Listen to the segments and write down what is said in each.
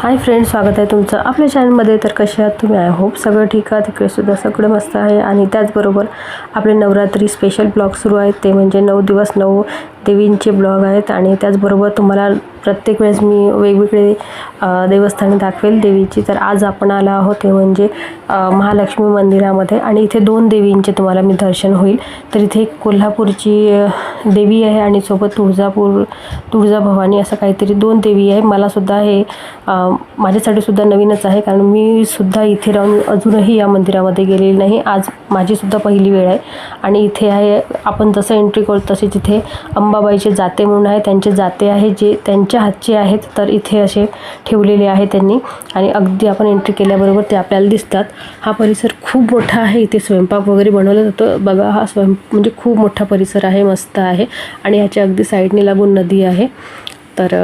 Hi friend स्वागत आहे तुमचं आपल्या चॅनलमध्ये तर कसे आहात तुम्ही? आय होप सगळं ठीक आहे. तिकडे सुद्धा सगळं मस्त आहे. आणि त्याचबरोबर आपले नवरात्री स्पेशल ब्लॉग सुरू आहेत. ते म्हणजे नऊ दिवस नऊ देवींचे ब्लॉग आहेत. आणि त्याचबरोबर तुम्हाला प्रत्येक वेळेस मी वेगवेगळे देवस्थाने दाखवेल देवीची. तर आज आपण आला आहोत ते म्हणजे महालक्ष्मी मंदिरामध्ये आणि इथे दोन देवींचे तुम्हाला मी दर्शन होईल. तर इथे एक कोल्हापूरची देवी आहे आणि सोबत तुळजापूर तुळजाभवानी असं काहीतरी दोन देवी आहे. मलासुद्धा हे माझ्यासाठी सुद्धा नवीनच आहे कारण मी सुद्धा इथे राहून अजूनही या मंदिरामध्ये गेलेली नाही. आज माझीसुद्धा पहिली वेळ आहे आणि इथे आहे आपण जसं एंट्री करतो तसे तिथे अंबाबाईचे जाते म्हणून आहे. त्यांचे जाते आहे जे त्यांच्या हातचे आहेत तर इथे असे ठेवलेले आहे त्यांनी. आणि अगदी आपण एंट्री केल्याबरोबर ते आपल्याला दिसतात. हा परिसर खूप मोठा आहे. इथे स्वयंपाक वगैरे बनवला जातो. बघा हा स्वयं म्हणजे खूप मोठा परिसर आहे मस्त आहे. आणि ह्याच्या अगदी साईडने लागून नदी आहे. तर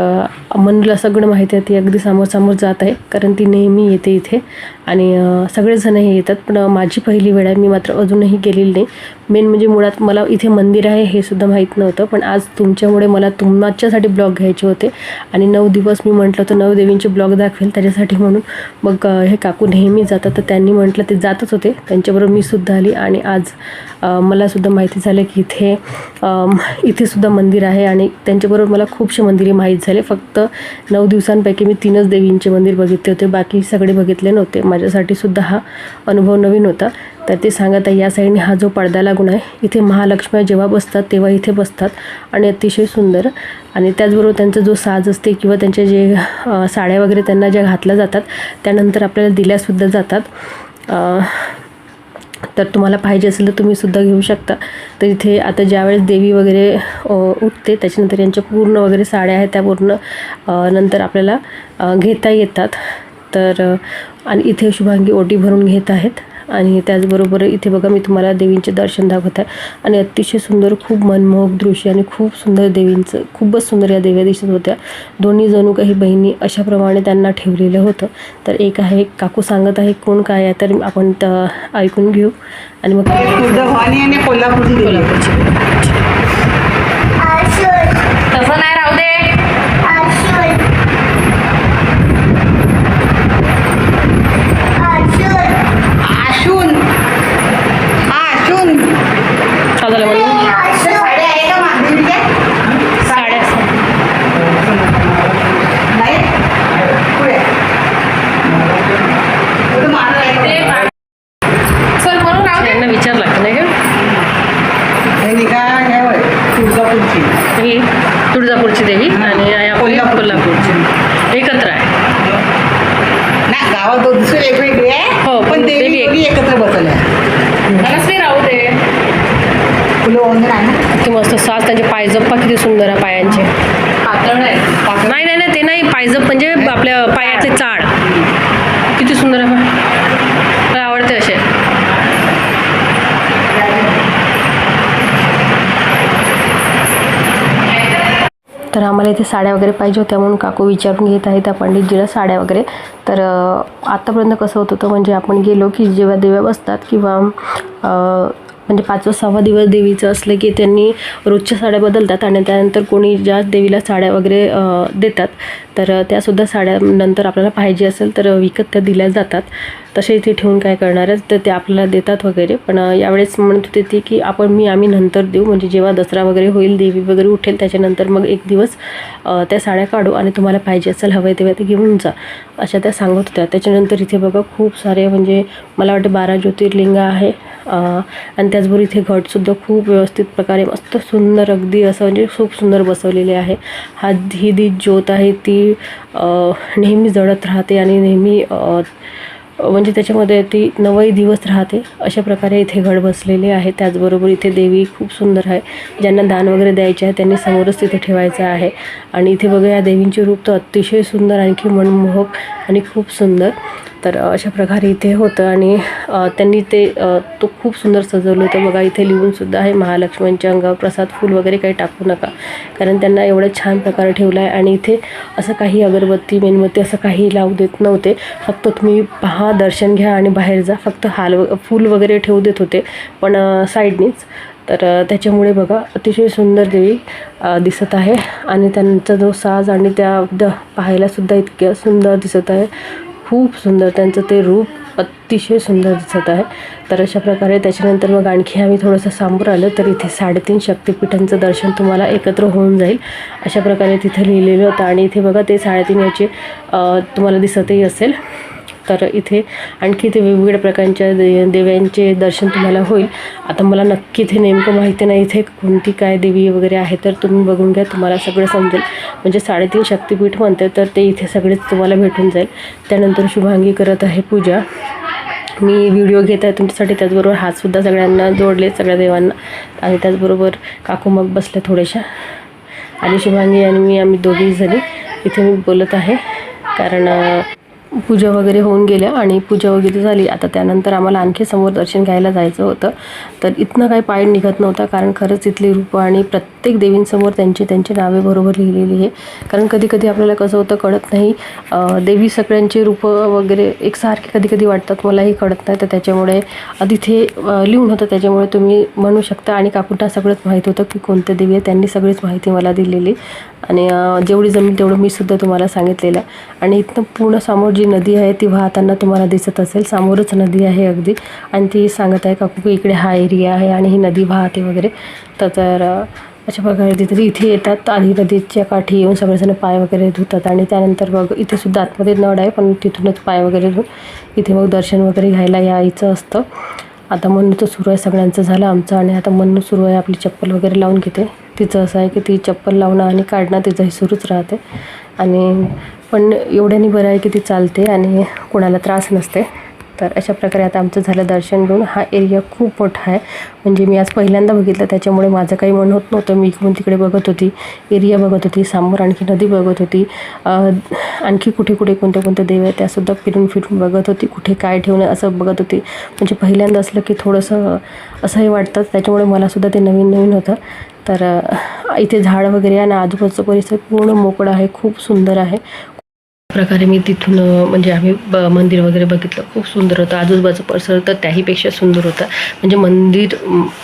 मनूला सगळं माहिती आहे ती अगदी समोर समोर जात आहे कारण ती नेहमी येते इथे. आणि सगळेजणही हे येतात पण माझी पहिली वेळ आहे मी मात्र अजूनही गेलेली नाही. मेन म्हणजे मुळात मला इथे मंदिर आहे हे सुद्धा माहीत नव्हतं पण आज तुमच्यामुळे मला तुमच्यासाठी ब्लॉग घ्यायचे होते. आणि नऊ दिवस मी म्हटलं तर नऊ देवींचे ब्लॉग दाखवेल त्याच्यासाठी म्हणून. मग हे काकू नेहमी जातात तर त्यांनी म्हटलं ते जातच होते. त्यांच्याबरोबर मी सुद्धा आली आणि आज मलासुद्धा माहिती झालं की इथे इथेसुद्धा मंदिर आहे आणि त्यांच्याबरोबर मला खूपशी मंदिरे माहिती झाले. फक्त नऊ दिवसांपैकी मी तीनच देवींचे मंदिर बघितले होते. बाकी सगळे बघितले नव्हते. माझ्यासाठी सुद्धा हा अनुभव नवीन होता. तर ते सांगत आहे या साईडने हा जो पडदा लागून आहे इथे महालक्ष्मी जेव्हा बसतात तेव्हा इथे बसतात आणि अतिशय सुंदर. आणि त्याचबरोबर त्यांचा जो साज असते किंवा त्यांचे जे साड्या वगैरे त्यांना ज्या घातल्या जातात त्यानंतर आपल्याला दिल्यासुद्धा जातात. तर तुम्हाला पाहिजे असेल तर तुम्ही सुद्धा घेऊ शकता. तर इथे आता ज्यावेळेस देवी वगैरे उठते त्याच्यानंतर यांच्या पूर्ण वगैरे साड्या आहेत त्या पूर्ण नंतर आपल्याला घेता येतात. तर आणि इथे शुभांगी ओटी भरून घेत आहेत. आणि त्याचबरोबर इथे बघा मी तुम्हाला देवींचे दर्शन दाखवत आहे. आणि अतिशय सुंदर खूप मनमोहक दृश्य आणि खूप सुंदर देवींचं खूपच सुंदर या देव्या दिसत होत्या. दोन्ही जणू काही बहिणी अशाप्रमाणे त्यांना ठेवलेलं होतं. तर एक आहे काकू सांगत आहे कोण काय आहे तर आपण ऐकून घेऊ. आणि मग कोल्हापूरची देवी तसं नाही राहू दे आशून हा आशून काय झालं म्हणून त्या साड्या आहे का माधुरीच्या साड्या नाही पुढे पुढे मारं आहे. ते चल म्हणून राहू दे यांना विचार लागतं नाही का हे निघा हे होय तुळजापूरची ही तुळजापूरची देवी आणि आहे आपली कोल्हापूरची. कोल्हापूरची एकत्र आहे नाही गावात दोन दुसरे वेगवेगळे हो, आहे पण पण देवी देवी एक. दोन्ही एकत्र बसवल्या मनस्वी राहू दे. फुलं वंदन आहे ना? किती मस्त साज त्यांचे पायजप्पा किती सुंदर आहे पायांचे. पातळ आहे नाही नाही नाही ते नाही पायजप म्हणजे आपल्या पायातले चाड. किती सुंदर आहे. मला आवडते असे तर आम्हाला इथे साड्या वगैरे पाहिजे होत्या म्हणून काकू विचारून घेत आहेत त्या पंडितजीला साड्या वगैरे. तर आत्तापर्यंत कसं होत होतं म्हणजे आपण गेलो की जेव्हा देव्या बसतात किंवा म्हणजे पाचवा सहावा दिवस देवीचं असलं की त्यांनी रोजच्या साड्या बदलतात आणि त्यानंतर कोणी ज्या देवीला साड्या वगैरे देतात तर त्यासुद्धा साड्या नंतर आपल्याला पाहिजे असेल तर विकत त्या दिल्या जातात. तसे इथे ठेवून काय करणार आहे तर ते आपल्याला देतात वगैरे. पण यावेळेस म्हणत होते ती की आपण मी आम्ही नंतर देऊ. म्हणजे जेव्हा दसरा वगैरे होईल देवी वगैरे उठेल त्याच्यानंतर मग एक दिवस त्या साड्या काढू आणि तुम्हाला पाहिजे असेल हवं तेव्हा ते घेऊन जा. अशा त्या सांगत होत्या. त्याच्यानंतर इथे बघा खूप सारे म्हणजे मला वाटतं बारा ज्योतिर्लिंग आहे. आणि त्याचबरोबर इथे घटसुद्धा खूप व्यवस्थित प्रकारे मस्त सुंदर अगदी असं म्हणजे खूप सुंदर बसवलेले आहे. हा ही दी ज्योत आहे ती नेहमी जळत राहते आणि नेहमी म्हणजे त्याच्यामध्ये ती नवही दिवस राहते. अशा प्रकारे इथे घड बसलेले आहे. त्याचबरोबर इथे देवी खूप सुंदर आहे. ज्यांना दान वगैरे द्यायचे आहे त्यांनी समोरच तिथे ठेवायचं आहे. आणि इथे बघा या देवींचे रूप तर अतिशय सुंदर आणखी मनमोहक आणि खूप सुंदर. तर अशा प्रकारे इथे होतं आणि त्यांनी ते तो खूप सुंदर सजवलं होतं. बघा इथे लिहूनसुद्धा आहे महालक्ष्मींच्या अंगावर प्रसाद फूल वगैरे काही टाकू नका. कारण त्यांना एवढं छान प्रकारे ठेवलं आहे आणि इथे असं काही अगरबत्ती मेणबत्ती असं काही लावू देत नव्हते. फक्त तुम्ही पहा दर्शन घ्या आणि बाहेर जा. फक्त हाल व- फूल वगैरे ठेवू देत होते पण साईडनीच. तर त्याच्यामुळे बघा अतिशय सुंदर देवी दिसत आहे. आणि त्यांचा जो साज आणि त्या द पाहायलासुद्धा इतक्या सुंदर दिसत आहे. खूप सुंदर त्यांचं ते रूप अतिशय सुंदर दिसत आहे. तर अशा प्रकारे त्याच्यानंतर मग आणखी आम्ही थोडंसं समोर आलो तर इथे साडेतीन शक्तिपीठांचं दर्शन तुम्हाला एकत्र होऊन जाईल. अशा प्रकारे तिथे लिहिलेलं होतं आणि इथे बघा ते साडेतीन याचे तुम्हाला दिसतही असेल. तर इथे आणखी इथे वेगवेगळ्या प्रकारच्या दे देव्यांचे दर्शन तुम्हाला होईल. आता मला नक्की इथे नेमकं माहिती नाही. इथे कोणती काय देवी वगैरे आहे तर तुम्ही बघून घ्या. तुम्हाला सगळं समजेल. म्हणजे साडेतीन शक्तिपीठ म्हणते तर ते इथे सगळेच तुम्हाला भेटून जाईल. त्यानंतर शुभांगी करत आहे पूजा. मी व्हिडिओ घेत आहे तुमच्यासाठी. त्याचबरोबर हातसुद्धा सगळ्यांना जोडले सगळ्या देवांना. आणि त्याचबरोबर काकू मग बसल्या थोड्याशा. आणि शुभांगी आणि मी आम्ही दोघी जणी इथे मी बोलत आहे. कारण पूजा वगैरे होऊन गेल्या आणि पूजा वगैरे झाली. आता त्यानंतर आम्हाला आणखी समोर दर्शन घ्यायला जायचं होतं. तर इथनं काही पाय निघत नव्हता कारण खरंच इथली रूपं आणि प्रत्येक देवींसमोर त्यांची त्यांची नावे बरोबर लिहिलेली आहे. कारण कधी कधी आपल्याला कसं होतं कळत नाही. देवी सगळ्यांची रूपं वगैरे एकसारखी कधी कधी वाटतात मलाही कळत नाही. तर त्याच्यामुळे तिथे लिहून होतं. त्याच्यामुळे तुम्ही म्हणू शकता आणि काकूंना सगळंच माहीत होतं की कोणते देवी आहे त्यांनी सगळीच माहिती मला दिलेली. आणि जेवढी जमीन तेवढं मी सुद्धा तुम्हाला सांगितलेलं आहे. आणि इथनं पूर्ण समोर जी नदी आहे ती वाहताना तुम्हाला दिसत असेल. समोरच नदी आहे अगदी. आणि ती सांगत आहे काकू की इकडे हा एरिया आहे आणि ही नदी वाहते वगैरे. तर अशा प्रकारे तिथे इथे येतात. आणि नदीच्या काठी येऊन सगळेजण पाय वगैरे धुतात. आणि त्यानंतर मग इथे सुद्धा आतमध्ये नळ आहे पण तिथूनच पाय वगैरे धुवून इथे मग दर्शन वगैरे घ्यायला यायचं असतं. आता मन्नूचं सुरू आहे सगळ्यांचं झालं आमचं. आणि आता म्हणणं सुरू आहे आपली चप्पल वगैरे लावून घेते. तिचं असं आहे की ती चप्पल लावणं आणि काढणं तिचंही सुरूच राहते. आणि पण एवढ्याने बरं आहे की ती चालते आणि कोणाला त्रास नसते. तर अशा प्रकारे आता आमचं झालं दर्शन घेऊन. हा एरिया खूप मोठा आहे. म्हणजे मी आज पहिल्यांदा बघितलं त्याच्यामुळे माझं काही मन होत नव्हतं. मी इकडून तिकडे बघत होती एरिया बघत होती समोर आणखी नदी बघत होती. आणखी कुठे कुठे कोणते कोणते देव आहे त्यासुद्धा फिरून फिरून बघत होती. कुठे काय ठेवणं असं बघत होती. म्हणजे पहिल्यांदा असलं की थोडंसं असंही वाटतं. त्याच्यामुळे मलासुद्धा ते नवीन नवीन होतं. तर इथे झाड वगैरे आणि आजूबाजूचा परिसर पूर्ण मोकळा आहे खूप सुंदर आहे. प्रकारे मी तिथून म्हणजे आम्ही ब मंदिर वगैरे बघितलं. खूप सुंदर होतं. आजूबाजूचा परिसर तर त्याहीपेक्षा सुंदर होता. म्हणजे मंदिर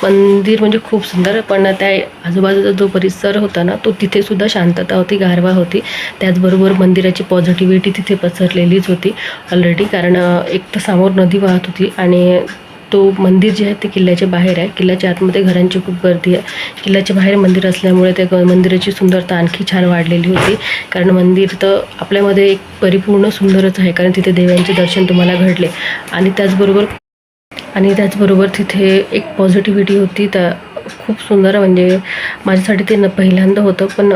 मंदिर म्हणजे खूप सुंदर पण त्या आजूबाजूचा जो परिसर होता ना तो तिथेसुद्धा शांतता होती गारवा होती. त्याचबरोबर मंदिराची पॉझिटिव्हिटी तिथे पसरलेलीच होती ऑलरेडी कारण एक तर समोर नदी वाहत होती आणि तो मंदिर जे आहे ते किल्ल्याच्या बाहेर आहे. किल्ल्याच्या आतमध्ये घरांची खूप गर्दी आहे. किल्ल्याच्या बाहेर मंदिर असल्यामुळे त्या ग- मंदिराची सुंदरता आणखी छान वाढलेली होती. कारण मंदिर तर आपल्यामध्ये एक परिपूर्ण सुंदरच आहे. कारण तिथे देवांचे दर्शन तुम्हाला घडले. आणि त्याचबरोबर आणि त्याचबरोबर तिथे एक पॉझिटिव्हिटी होती. तर खूप सुंदर म्हणजे माझ्यासाठी ते न पहिल्यांदा होतं. पण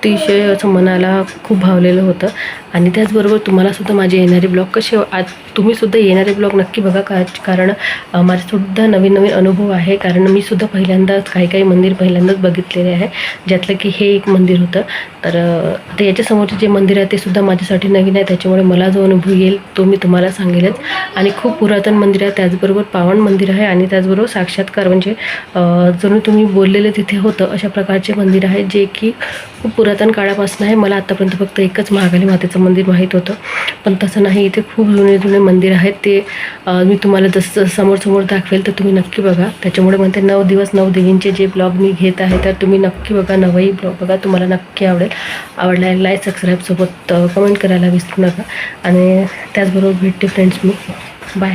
अतिशय असं मनाला खूप भावलेलं होतं. आणि त्याचबरोबर तुम्हालासुद्धा माझे येणारे ब्लॉग कसे आज तुम्हीसुद्धा येणारे ब्लॉग नक्की बघा का कारण माझासुद्धा माझेसुद्धा नवीन नवीन अनुभव आहे. कारण मी सुद्धा पहिल्यांदाच काही काही मंदिर पहिल्यांदाच बघितलेले आहे. ज्यातलं की हे एक मंदिर होतं. तर आता याच्यासमोरचे जे मंदिर आहे ते सुद्धा माझ्यासाठी नवीन आहे. त्याच्यामुळे मला जो अनुभव येईल तो मी तुम्हाला सांगेलच. आणि खूप पुरातन मंदिर आहे. त्याचबरोबर पावन मंदिर आहे. आणि त्याचबरोबर साक्षात्कार म्हणजे जणू तुम्ही बोललेलं तिथे होतं अशा प्रकारचे मंदिर आहे. जे की खूप पुरातन काळापासून आहे. मला आत्तापर्यंत फक्त एकच महाकाली मातेचं मंदिर माहीत होतं. पण तसं नाही. इथे खूप जुने जुने मंदिर आहेत. ते मी तुम्हाला जसं समोर समोर दाखवेल तर तुम्ही नक्की बघा. त्याच्यामुळे म्हणते नऊ दिवस नऊ देवींचे जे ब्लॉग मी घेत आहे तर तुम्ही नक्की बघा. नवही ब्लॉग बघा. तुम्हाला नक्की आवडेल. आवडला लाईक सबस्क्राईबसोबत कमेंट करायला विसरू नका. आणि त्याचबरोबर भेटते फ्रेंड्स मी. बाय